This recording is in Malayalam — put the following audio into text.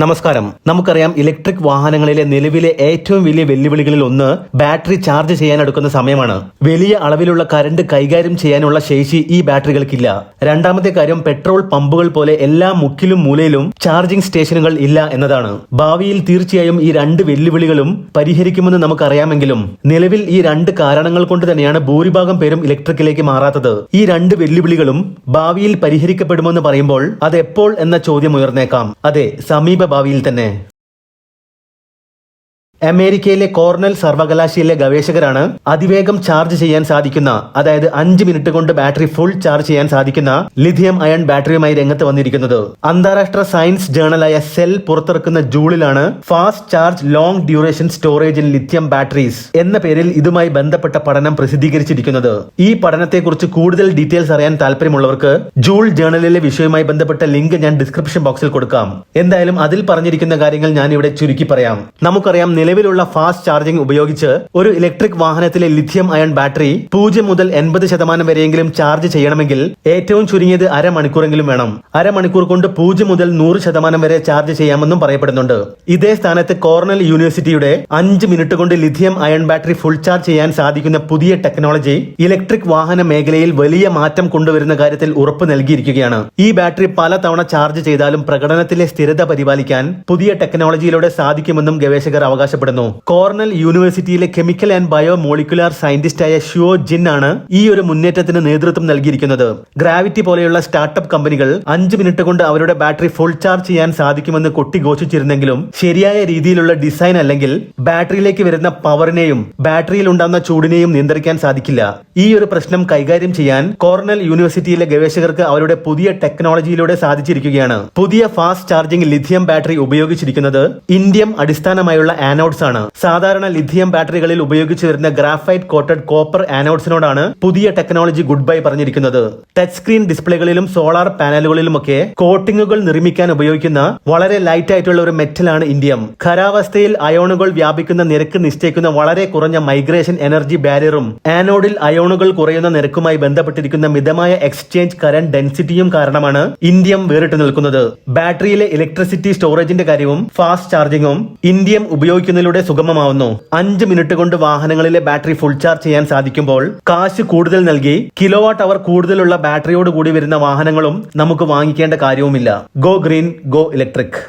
നമസ്കാരം. നമുക്കറിയാം ഇലക്ട്രിക് വാഹനങ്ങളിലെ നിലവിലെ ഏറ്റവും വലിയ വെല്ലുവിളികളിൽ ഒന്ന് ബാറ്ററി ചാർജ് ചെയ്യാൻ എടുക്കുന്ന സമയമാണ്. വലിയ അളവിലുള്ള കറണ്ട് കൈകാര്യം ചെയ്യാനുള്ള ശേഷി ഈ ബാറ്ററികൾക്കില്ല. രണ്ടാമത്തെ കാര്യം പെട്രോൾ പമ്പുകൾ പോലെ എല്ലാ മുക്കിലും മൂലയിലും ചാർജിംഗ് സ്റ്റേഷനുകൾ ഇല്ല എന്നതാണ്. ഭാവിയിൽ തീർച്ചയായും ഈ രണ്ട് വെല്ലുവിളികളും പരിഹരിക്കുമെന്ന് നമുക്കറിയാമെങ്കിലും നിലവിൽ ഈ രണ്ട് കാരണങ്ങൾ കൊണ്ട് തന്നെയാണ് ഭൂരിഭാഗം പേരും ഇലക്ട്രിക്കിലേക്ക് മാറാത്തത്. ഈ രണ്ട് വെല്ലുവിളികളും ഭാവിയിൽ പരിഹരിക്കപ്പെടുമെന്ന് പറയുമ്പോൾ അത് എപ്പോൾ എന്ന ചോദ്യം ഉയർന്നേക്കാം. അതെ സമീപ ഭാവിയിൽ തന്നെ അമേരിക്കയിലെ കോർണൽ സർവകലാശാലയിലെ ഗവേഷകരാണ് അതിവേഗം ചാർജ് ചെയ്യാൻ സാധിക്കുന്ന അതായത് അഞ്ച് മിനിറ്റ് കൊണ്ട് ബാറ്ററി ഫുൾ ചാർജ് ചെയ്യാൻ സാധിക്കുന്ന ലിഥിയം അയൺ ബാറ്ററിയുമായി രംഗത്ത് വന്നിരിക്കുന്നത്. അന്താരാഷ്ട്ര സയൻസ് ജേണലായ സെൽ പുറത്തിറക്കുന്ന ജൂളിലാണ് fast charge long duration storage in lithium batteries എന്ന പേരിൽ ഇതുമായി ബന്ധപ്പെട്ട പഠനം പ്രസിദ്ധീകരിച്ചിരിക്കുന്നത്. ഈ പഠനത്തെക്കുറിച്ച് കൂടുതൽ ഡീറ്റെയിൽസ് അറിയാൻ താല്പര്യമുള്ളവർക്ക് ജൂൾ ജേണലിലെ വിഷയവുമായി ബന്ധപ്പെട്ട ലിങ്ക് ഞാൻ ഡിസ്ക്രിപ്ഷൻ ബോക്സിൽ കൊടുക്കാം. എന്തായാലും അതിൽ പറഞ്ഞിരിക്കുന്ന കാര്യങ്ങൾ ഞാൻ ഇവിടെ ചുരുക്കി പറയാം. നമുക്കറിയാം നിലവിലുള്ള ഫാസ്റ്റ് ചാർജിംഗ് ഉപയോഗിച്ച് ഒരു ഇലക്ട്രിക് വാഹനത്തിലെ ലിഥിയം അയൺ ബാറ്ററി പൂജ്യം മുതൽ എൺപത് ശതമാനം വരെയെങ്കിലും ചാർജ് ചെയ്യണമെങ്കിൽ ഏറ്റവും ചുരുങ്ങിയത് അരമണിക്കൂറെങ്കിലും വേണം. അരമണിക്കൂർ കൊണ്ട് പൂജ്യം മുതൽ നൂറ് ശതമാനം വരെ ചാർജ് ചെയ്യാമെന്നും പറയപ്പെടുന്നുണ്ട്. ഇതേ സ്ഥാനത്ത് കോർണൽ യൂണിവേഴ്സിറ്റിയുടെ അഞ്ച് മിനിറ്റ് കൊണ്ട് lithium ion battery full charge ചെയ്യാൻ സാധിക്കുന്ന പുതിയ ടെക്നോളജി ഇലക്ട്രിക് വാഹന മേഖലയിൽ വലിയ മാറ്റം കൊണ്ടുവരുന്ന കാര്യത്തിൽ ഉറപ്പ് നൽകിയിരിക്കുകയാണ്. ഈ ബാറ്ററി പല തവണ ചാർജ് ചെയ്താലും പ്രകടനത്തിലെ സ്ഥിരത പരിപാലിക്കാൻ പുതിയ ടെക്നോളജിയിലൂടെ സാധിക്കുമെന്നും ഗവേഷകർ അവകാശപ്പെടുന്നു. കോർണൽ യൂണിവേഴ്സിറ്റിയിലെ കെമിക്കൽ ആൻഡ് ബയോ മോളിക്കുലാർ സയന്റിസ്റ്റായ ഷിയോ ജിൻ ആണ് ഈ ഒരു മുന്നേറ്റത്തിന് നേതൃത്വം നൽകിയിരിക്കുന്നത്. ഗ്രാവിറ്റി പോലെയുള്ള സ്റ്റാർട്ടപ്പ് കമ്പനികൾ അഞ്ച് മിനിറ്റ് കൊണ്ട് അവരുടെ ബാറ്ററി ഫുൾ ചാർജ് ചെയ്യാൻ സാധിക്കുമെന്ന് കൊട്ടിഘോഷിച്ചിരുന്നെങ്കിലും ശരിയായ രീതിയിലുള്ള ഡിസൈൻ അല്ലെങ്കിൽ ബാറ്ററിയിലേക്ക് വരുന്ന പവറിനെയും ബാറ്ററിയിൽ ഉണ്ടാകുന്ന ചൂടിനെയും നിയന്ത്രിക്കാൻ സാധിക്കില്ല. ഈ ഒരു പ്രശ്നം കൈകാര്യം ചെയ്യാൻ കോർണൽ യൂണിവേഴ്സിറ്റിയിലെ ഗവേഷകർക്ക് അവരുടെ പുതിയ ടെക്നോളജിയിലൂടെ സാധിച്ചിരിക്കുകയാണ്. പുതിയ ഫാസ്റ്റ് ചാർജിംഗ് ലിഥിയം ബാറ്ററി ഉപയോഗിച്ചിരിക്കുന്നത് ഇന്ത്യം അടിസ്ഥാനമായുള്ള ആനോഡ്സ് ആണ്. സാധാരണ ലിഥിയം ബാറ്ററികളിൽ ഉപയോഗിച്ചു വരുന്ന ഗ്രാഫൈറ്റ് കോട്ടഡ് കോപ്പർ ആനോഡ്സിനോടാണ് പുതിയ ടെക്നോളജി ഗുഡ് ബൈ പറഞ്ഞിരിക്കുന്നത്. ടച്ച് സ്ക്രീൻ ഡിസ്പ്ലേകളിലും സോളാർ പാനലുകളിലുമൊക്കെ കോട്ടിങ്ങുകൾ നിർമ്മിക്കാൻ ഉപയോഗിക്കുന്ന വളരെ ലൈറ്റ് ആയിട്ടുള്ള ഒരു മെറ്റലാണ് ഇന്ത്യം. ഖരാവസ്ഥയിൽ അയോണുകൾ വ്യാപിക്കുന്ന നിരക്ക് നിശ്ചയിക്കുന്ന വളരെ കുറഞ്ഞ മൈഗ്രേഷൻ എനർജി ബാരിയറും ആനോഡിൽ അയോണുകൾ കുറയുന്ന നിരക്കുമായി ബന്ധപ്പെട്ടിരിക്കുന്ന മിതമായ എക്സ്ചേഞ്ച് കറന്റ് ഡെൻസിറ്റിയും കാരണമാണ് ഇന്ത്യം വേറിട്ട് നിൽക്കുന്നത്. ബാറ്ററിയിലെ ഇലക്ട്രിസിറ്റി സ്റ്റോറേജിന്റെ കാര്യവും ഫാസ്റ്റ് ചാർജിങ്ങും ഇന്ത്യം ഉപയോഗിക്കുന്നതിലൂടെ സുഗമമാവുന്നു. അഞ്ച് മിനിറ്റ് കൊണ്ട് വാഹനങ്ങളിലെ ബാറ്ററി ഫുൾ ചാർജ് ചെയ്യാൻ സാധിക്കുമ്പോൾ കാശ് കൂടുതൽ നൽകി കിലോ വാട്ട് അവർ കൂടുതലുള്ള ബാറ്ററിയോട് കൂടി വരുന്ന വാഹനങ്ങളും നമുക്ക് വാങ്ങിക്കേണ്ട കാര്യവുമില്ല. Go green go electric